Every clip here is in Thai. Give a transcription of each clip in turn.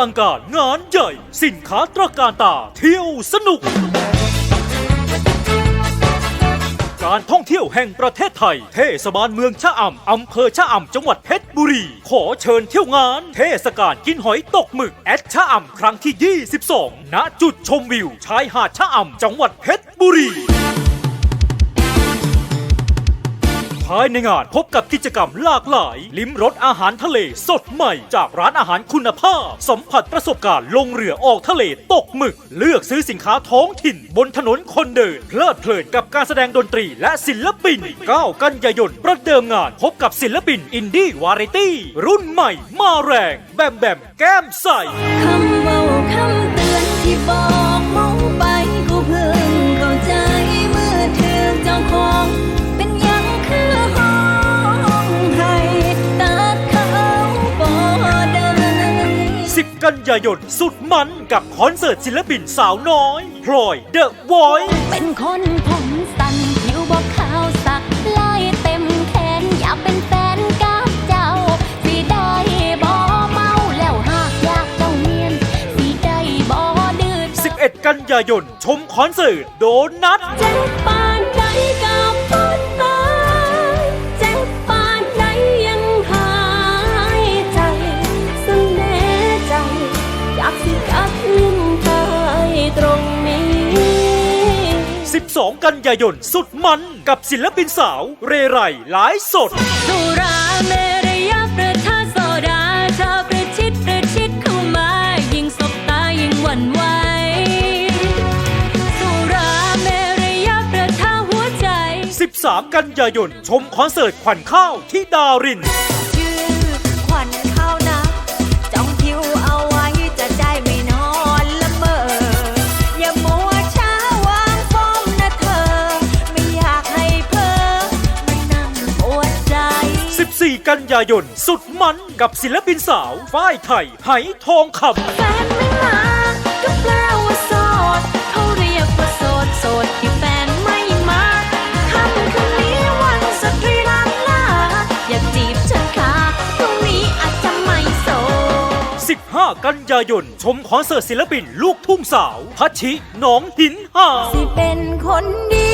ลังการงานใหญ่ สินค้าตระการตา เที่ยวสนุก การท่องเที่ยวแห่งประเทศไทย เทศบาลเมืองชะอำอำเภอชะอำจังหวัดเพชรบุรี ขอเชิญเที่ยวงาน เทศกาลกินหอยตกหมึกแอดชะอำครั้งที่ 22 ณ จุดชมวิวชายหาดชะอำจังหวัดเพชรบุรี ภายในงานพบกับกิจกรรมหลากหลาย ลิ้มรสอาหารทะเลสดใหม่ จากร้านอาหารคุณภาพ สัมผัสประสบการณ์ลงเรือออกทะเลตกหมึก เลือกซื้อสินค้าท้องถิ่น บนถนนคนเดิน เพลิดเพลินกับการแสดงดนตรีและศิลปิน 9 กันยายนประเดิมงานพบกับศิลปินอินดี้วาไรตี้รุ่นใหม่มาแรง แบมแบมแก้มใสคำเว่าคำ กันยายนสุดมันกับคอนเสิร์ตศิลปินสาวน้อยพลอยเดอะวอยเป็นคนผมสั้นผิวบอกขาวสักลายเต็มแขนอยากเป็นแฟนกับเจ้า สิได้บ่เมาแล้วหากอยากเจ้าเมียน สิได้บ่ดื้อ11 กันยายนชมคอนเสิร์ตโดนัทเจ็บปานใด 12 กันยายนสุดมันกับศิลปินสาว เรไรไลฟ์สด สุราเมรยาประทาโซดาเธอประชิดประชิดเข้ามา ยิ่งสบตายิ่งหวั่นไหวสุราเมรยาประทาหัวใจ 13 กันยายนชมคอนเสิร์ตขวัญข้าวที่ดาริน กันยายน สุดมันกับศิลปินสาวฝ้ายไทยไหทองคำแฟนไม่มาก็แปลว่าโสดเขาเรียกว่าโสดโสดที่แฟนไม่มาคำคืนนี้วันสตรีล้านลาอยากจีบฉันค่ะพรุ่งนี้อาจจะไม่โสด 15 กันยายน ชมคอนเสิร์ตศิลปินลูกทุ่งสาวพัชชิหนองหินห่าวสิเป็นคนดี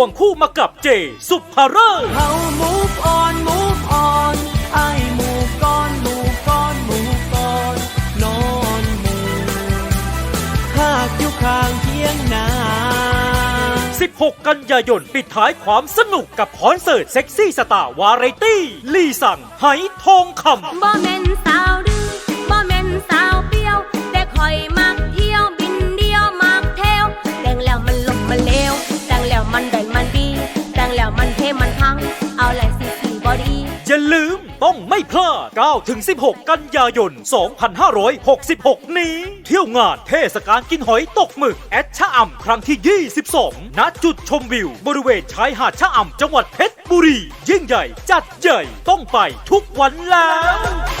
วงคู่มากับเจ สุภาเริศ เขา move on move on ไอ้ move on move on move on นอนหมูหากอยู่ข้างเทียงนา 16 กันยายนปิดท้ายความสนุกกับคอนเสิร์ตเซ็กซี่สตาร์วาไรตี้ ลีสั่งไหทองคำ บ่แม่นสาวดื้ ลืม ต้องไม่พลาด9-16 กันยายน 2566 นี้ เที่ยวงานเทศกาลกินหอยตกหมึก แอดชะอำครั้งที่ 22 ณ จุดชมวิว บริเวณชายหาดชะอำจังหวัดเพชรบุรี ยิ่งใหญ่ จัดใหญ่ต้องไปทุกวันแล้ว